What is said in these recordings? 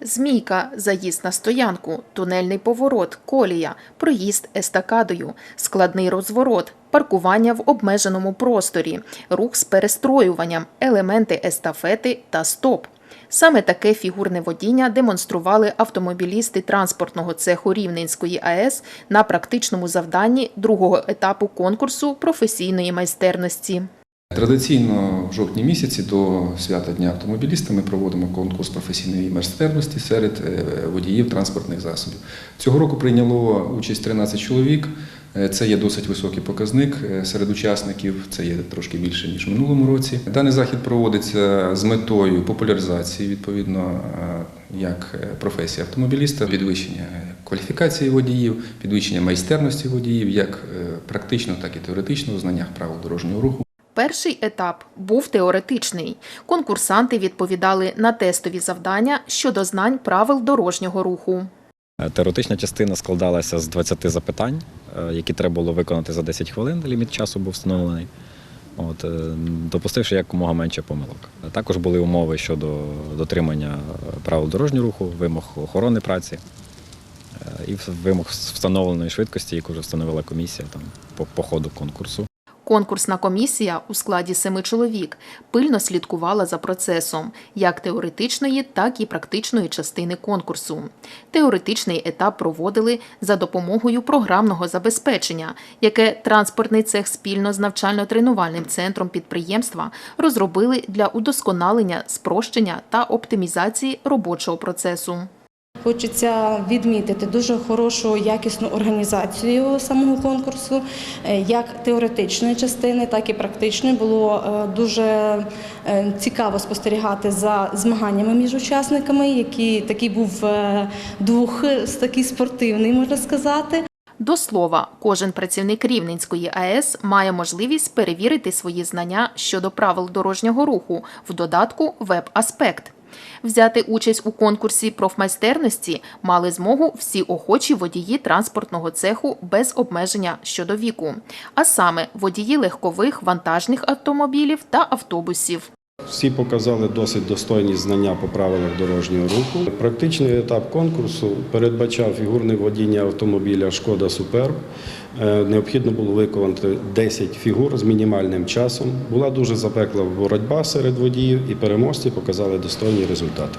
Змійка, заїзд на стоянку, тунельний поворот, колія, проїзд естакадою, складний розворот, паркування в обмеженому просторі, рух з перестроюванням, елементи естафети та стоп. Саме таке фігурне водіння демонстрували автомобілісти транспортного цеху Рівненської АЕС на практичному завданні другого етапу конкурсу професійної майстерності. Традиційно в жовтні місяці до свята Дня автомобіліста ми проводимо конкурс професійної майстерності серед е, водіїв транспортних засобів. Цього року прийняло участь 13 чоловік. Е, Це є досить високий показник е, серед учасників. Це є трошки більше ніж в минулому році. Даний захід проводиться з метою популяризації відповідно як професії автомобіліста, підвищення кваліфікації водіїв, підвищення майстерності водіїв, як практично, так і теоретично у знаннях правил дорожнього руху. Перший етап був теоретичний. Конкурсанти відповідали на тестові завдання щодо знань правил дорожнього руху. Е, Теоретична частина складалася з 20 запитань, е, які треба було виконати за 10 хвилин. Ліміт часу був встановлений. От, е, допустивши якомога менше помилок. Також були умови щодо дотримання правил дорожнього руху, вимог охорони праці і вимог встановленої швидкості, яку вже встановила комісія там, по, по ходу конкурсу. Конкурсна комісія у складі семи чоловік пильно слідкувала за процесом як теоретичної, так і практичної частини конкурсу. Теоретичний етап проводили за допомогою програмного забезпечення, яке транспортний цех спільно з навчально-тренувальним центром підприємства розробили для удосконалення, спрощення та оптимізації робочого процесу. Хочеться відмітити дуже хорошу якісну організацію самого конкурсу, е, як теоретичної частини, так і практичної. Було е, дуже е, цікаво спостерігати за змаганнями між учасниками, які такий був е, такий спортивний, можна сказати. До слова, кожен працівник Рівненської АЕС має можливість перевірити свої знання щодо правил дорожнього руху в додатку Веб-аспект. Взяти участь у конкурсі профмайстерності мали змогу всі охочі водії транспортного цеху без обмеження щодо віку, а саме водії легкових вантажних автомобілів та автобусів. Всі показали досить достойні знання по правилах дорожнього руху. Практичний етап конкурсу передбачав фігурне водіння автомобіля Шкода Суперб. Е, Необхідно було виконати 10 фігур з мінімальним часом. Була дуже запеклива боротьба серед водіїв, і переможці показали достойні результати.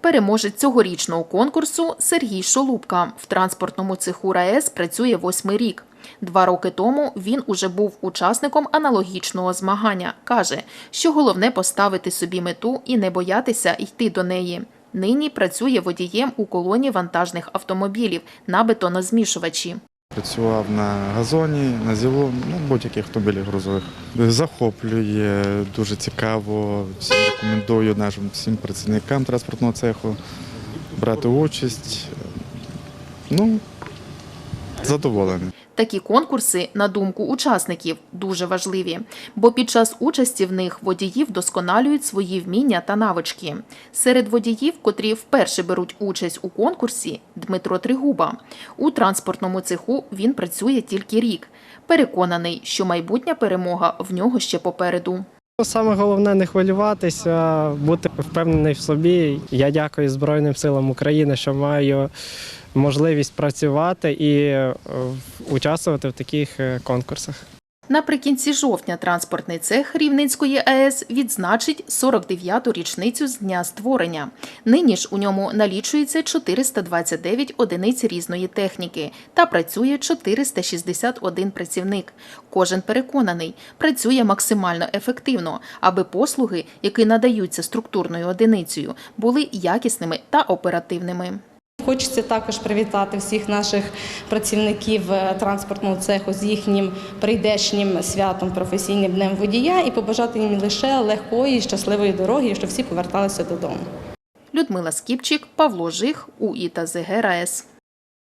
Переможець цьогорічного конкурсу Сергій Шолупка. В транспортному цеху РаЕС працює восьмий рік. Два роки тому він уже був учасником аналогічного змагання. Каже, що головне поставити собі мету і не боятися йти до неї. Нині працює водієм у колоні вантажних автомобілів на бетонозмішувачі. Працював на газоні, на зілу, ну, будь-яких автомобілів грузових. Захоплює, дуже цікаво. Всім рекомендую нашим всім працівникам транспортного цеху брати участь. Ну, задоволений. Такі конкурси, на думку учасників, дуже важливі, бо під час участі в них водії вдосконалюють свої вміння та навички. Серед водіїв, котрі вперше беруть участь у конкурсі, Дмитро Тригуба. У транспортному цеху він працює тільки рік. Переконаний, що майбутня перемога в нього ще попереду. Саме головне не хвилюватися, бути впевнений в собі. Я дякую Збройним силам України, що маю можливість працювати і е, участвувати в таких е, конкурсах. Наприкінці жовтня транспортний цех Рівненської АЕС відзначить 49-ту річницю з дня створення. Нині ж у ньому налічується 429 одиниць різної техніки та працює 461 працівник. Кожен переконаний, працює максимально ефективно, аби послуги, які надаються структурною одиницею, були якісними та оперативними. Хочеться також привітати всіх наших працівників е, транспортного цеху з їхнім прийдешнім святом професійним днем водія і побажати їм лише легкої, щасливої дороги, і щоб всі поверталися додому. Людмила Скіпчик, Павло Жих, УІТА ЗГ.